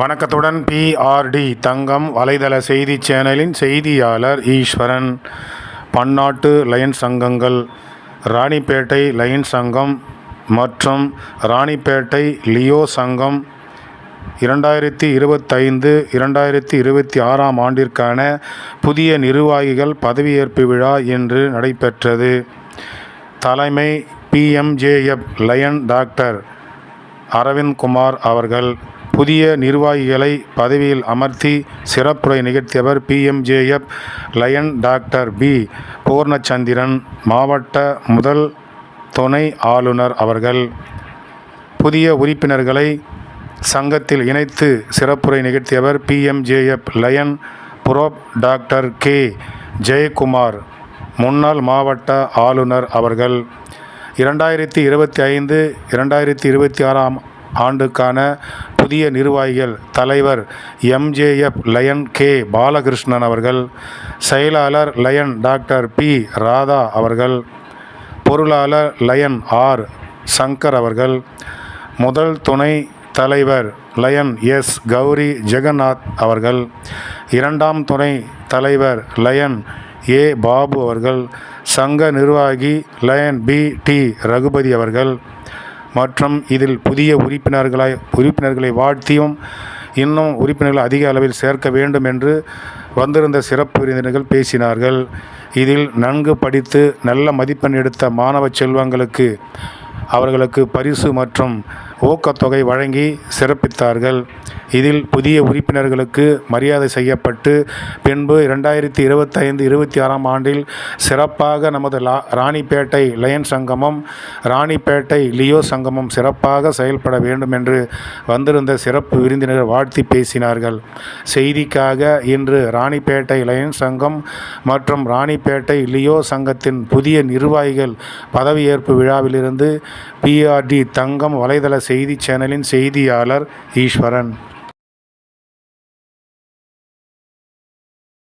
வணக்கத்துடன் பிஆர்டி தங்கம் வலைதள செய்தி சேனலின் செய்தியாளர் ஈஸ்வரன். பன்னாட்டு லயன்ஸ் சங்கங்கள் ராணிப்பேட்டை லயன்ஸ் சங்கம் மற்றும் ராணிப்பேட்டை லியோ சங்கம் இரண்டாயிரத்தி இருபத்தைந்து இரண்டாயிரத்தி இருபத்தி ஆறாம் ஆண்டிற்கான புதிய நிர்வாகிகள் பதவியேற்பு விழா இன்று நடைபெற்றது. தலைமை PMJF lion doctor Aravind Kumar அவர்கள். புதிய நிர்வாகிகளை பதவியில் அமர்த்தி சிறப்புரை நிகழ்த்தியவர் PMJF lion doctor P. Poornachandran மாவட்ட முதல் துணை ஆளுநர் அவர்கள். புதிய உறுப்பினர்களை சங்கத்தில் இணைத்து சிறப்புரை நிகழ்த்தியவர் PMJF lion prof doctor K. Jayakumar முன்னாள் மாவட்ட ஆளுநர் அவர்கள். இரண்டாயிரத்தி இருபத்தி ஐந்து இரண்டாயிரத்தி இருபத்தி ஆறாம் ஆண்டுக்கான புதிய நிர்வாகிகள் தலைவர் எம்ஜேஎஃப் லயன் கே பாலகிருஷ்ணன் அவர்கள் செயலாளர் லயன் டாக்டர் பி ராதா அவர்கள் பொருளாளர் லயன் ஆர் சங்கர் அவர்கள் முதல் துணை தலைவர் லயன் எஸ் கௌரி ஜெகநாத் அவர்கள் இரண்டாம் துணை தலைவர் லயன் ஏ பாபு அவர்கள் சங்க நிர்வாகி லயன் பி டி ரகுபதி அவர்கள் மற்றும் இதில் புதிய உறுப்பினர்களை உறுப்பினர்களை வாழ்த்தியும் இன்னும் உறுப்பினர்கள் அதிக அளவில் சேர்க்க வேண்டும் என்று வந்திருந்த சிறப்பு விருந்தினர்கள் பேசினார்கள். இதில் நன்கு படித்து நல்ல மதிப்பெண் எடுத்த மாணவ செல்வங்களுக்கு அவர்களுக்கு பரிசு மற்றும் ஊக்கத்தொகை வழங்கி சிறப்பித்தார்கள். இதில் புதிய உறுப்பினர்களுக்கு மரியாதை செய்யப்பட்டு பின்பு இரண்டாயிரத்தி இருபத்தைந்து இருபத்தி ஆறாம் ஆண்டில் சிறப்பாக நமது லா ராணிப்பேட்டை லயன் சங்கமம் ராணிப்பேட்டை லியோ சங்கமம் சிறப்பாக செயல்பட வேண்டும் என்று வந்திருந்த சிறப்பு விருந்தினர் வாழ்த்தி பேசினார்கள். செய்திக்காக இன்று ராணிப்பேட்டை லயன் சங்கம் மற்றும் ராணிப்பேட்டை லியோ சங்கத்தின் புதிய நிர்வாகிகள் பதவியேற்பு விழாவிலிருந்து பிஆர்டி தங்கம் வலைதள செய்தி சேனலின் செய்தியாளர் ஈஸ்வரன்.